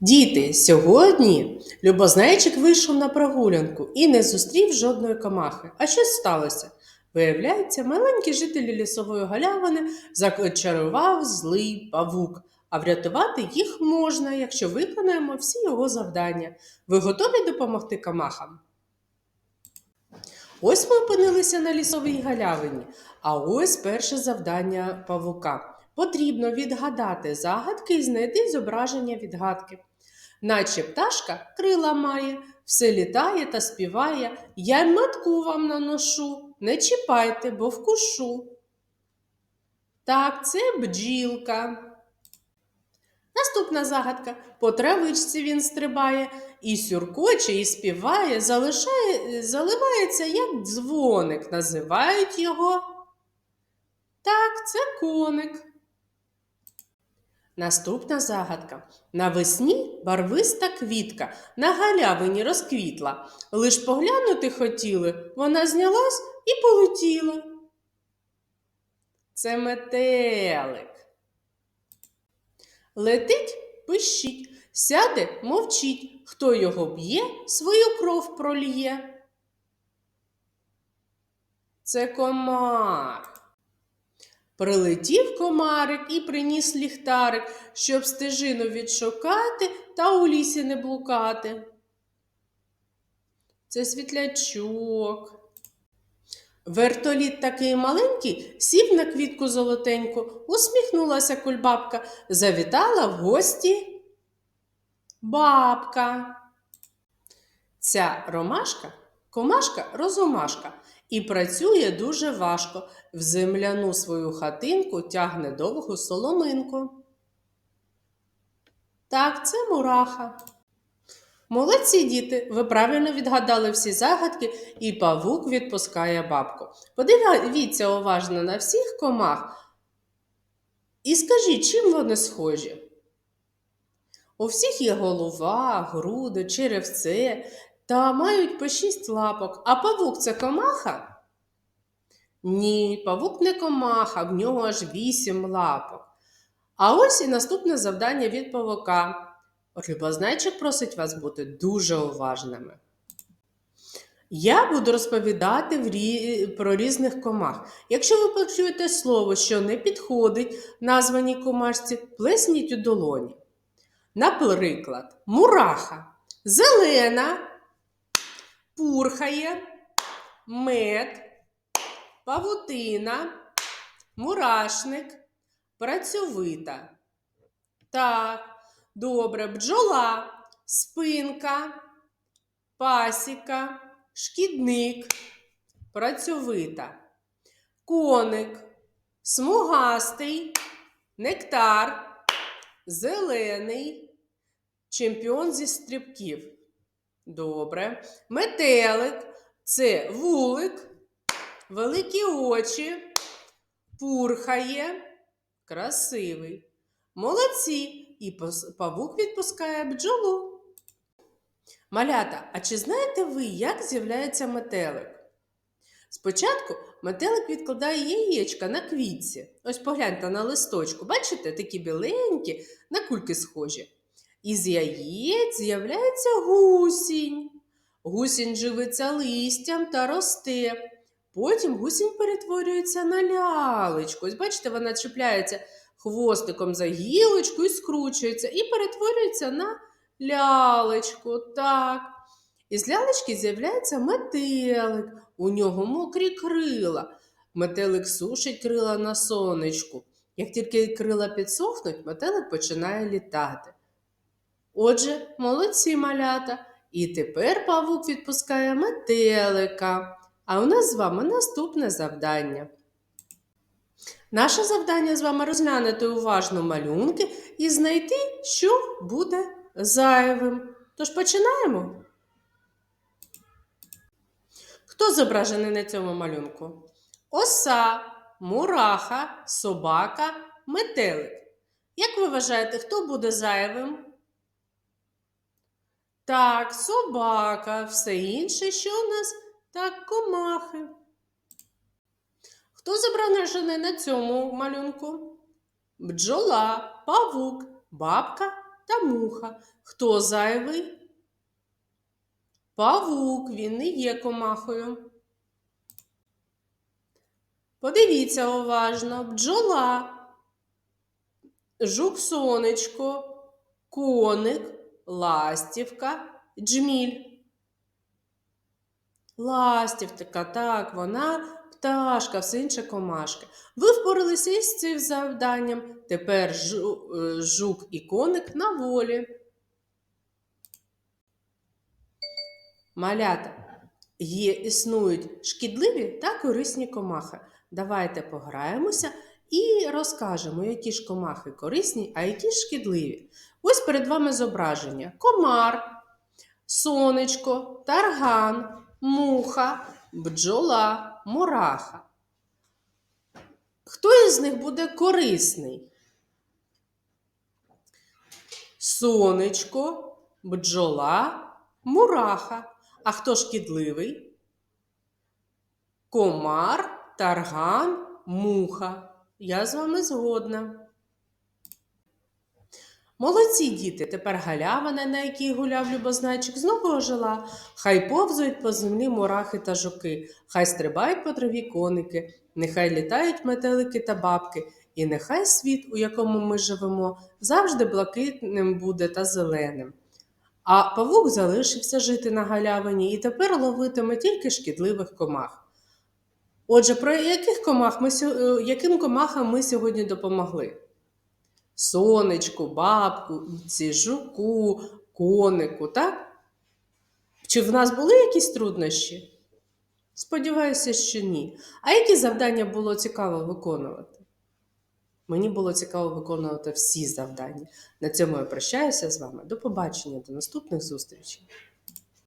Діти, сьогодні Любознайчик вийшов на прогулянку і не зустрів жодної комахи. А що сталося? Виявляється, маленькі жителі лісової галявини зачарував злий павук, а врятувати їх можна, якщо виконаємо всі його завдання. Ви готові допомогти комахам? Ось ми опинилися на лісовій галявині, а ось перше завдання павука. Потрібно відгадати загадки і знайти зображення відгадки. Наче пташка крила має, все літає та співає, я й матку вам наношу, не чіпайте, бо вкушу. Так, це бджілка. Наступна загадка. По травичці він стрибає, і сюркоче, і співає, залишає, заливається, як дзвоник. Називають його. Так, це коник. Наступна загадка. Навесні барвиста квітка на галявині розквітла. Лиш поглянути хотіли, вона знялась і полетіла. Це метелик. Летить, пищить, сяде, мовчить. Хто його б'є, свою кров проліє. Це комар. Прилетів комарик і приніс ліхтарик, щоб стежину відшукати та у лісі не блукати. Це світлячок. Вертоліт такий маленький сів на квітку золотеньку, усміхнулася кульбабка, завітала в гості бабка. Ця ромашка комашка розумашка і працює дуже важко. В земляну свою хатинку тягне довгу соломинку. Так, це мураха. Молодці діти, ви правильно відгадали всі загадки, і павук відпускає бабку. Подивіться уважно на всіх комах і скажіть, чим вони схожі? У всіх є голова, груди, черевце та мають по шість лапок. А павук це комаха? Ні, павук не комаха, в нього аж вісім лапок. А ось і наступне завдання від павука. От Любознайчик просить вас бути дуже уважними. Я буду розповідати в рі... про різних комах. Якщо ви почуєте слово, що не підходить названій комашці, плесніть у долоні. Наприклад, мураха зелена, пурхає, мед, павутина, мурашник, працьовита. Так, добре, бджола, спинка, пасіка, шкідник, працьовита, коник, смугастий, нектар, зелений, чемпіон зі стрибків. Добре. Метелик це вулик, великі очі, пурхає, красивий. Молодці. І павук відпускає бджолу. Малята, а чи знаєте ви, як з'являється метелик? Спочатку метелик відкладає яєчка на квітці. Ось погляньте на листочку. Бачите, такі біленькі, на кульки схожі. Із яєць з'являється гусінь. Гусінь живиться листям та росте. Потім гусінь перетворюється на лялечку. Ось бачите, вона чіпляється хвостиком за гілочку і скручується, і перетворюється на лялечку. Так. Із лялечки з'являється метелик, у нього мокрі крила. Метелик сушить крила на сонечку. Як тільки крила підсохнуть, метелик починає літати. Отже, молодці малята. І тепер павук відпускає метелика. А у нас з вами наступне завдання. Наше завдання з вами розглянути уважно малюнки і знайти, що буде зайвим. Тож починаємо. Хто зображений на цьому малюнку? Оса, мураха, собака, метелик. Як ви вважаєте, хто буде зайвим? Так, собака, все інше, що у нас? Так, комахи. Хто зображений на цьому малюнку? Бджола, павук, бабка та муха. Хто зайвий? Павук, він не є комахою. Подивіться уважно, бджола, жук сонечко, коник, ластівка, джміль. Ластівка, так, вона пташка, все інше комашки. Ви впоралися із цим завданням. Тепер е, жук і коник на волі. Малята. Є, існують шкідливі та корисні комахи. Давайте пограємося і розкажемо, які ж комахи корисні, а які ж шкідливі. Ось перед вами зображення: комар, сонечко, тарган, муха, бджола, мураха. Хто із них буде корисний? Сонечко, бджола, мураха. А хто шкідливий? Комар, тарган, муха. Я з вами згодна. Молодці діти, тепер галявина, на якій гуляв любознайчик, знову ожила. Хай повзують по землі мурахи та жуки, хай стрибають по траві коники, нехай літають метелики та бабки, і нехай світ, у якому ми живемо, завжди блакитним буде та зеленим. А павук залишився жити на галявині і тепер ловитиме тільки шкідливих комах. Отже, про яких комах ми, е, яким комахам ми сьогодні допомогли? Сонечку, бабку, ці жуку, конику, так? Чи в нас були якісь труднощі? Сподіваюся, що ні. А які завдання було цікаво виконувати? Мені було цікаво виконувати всі завдання. На цьому я прощаюся з вами. До побачення, до наступних зустрічей.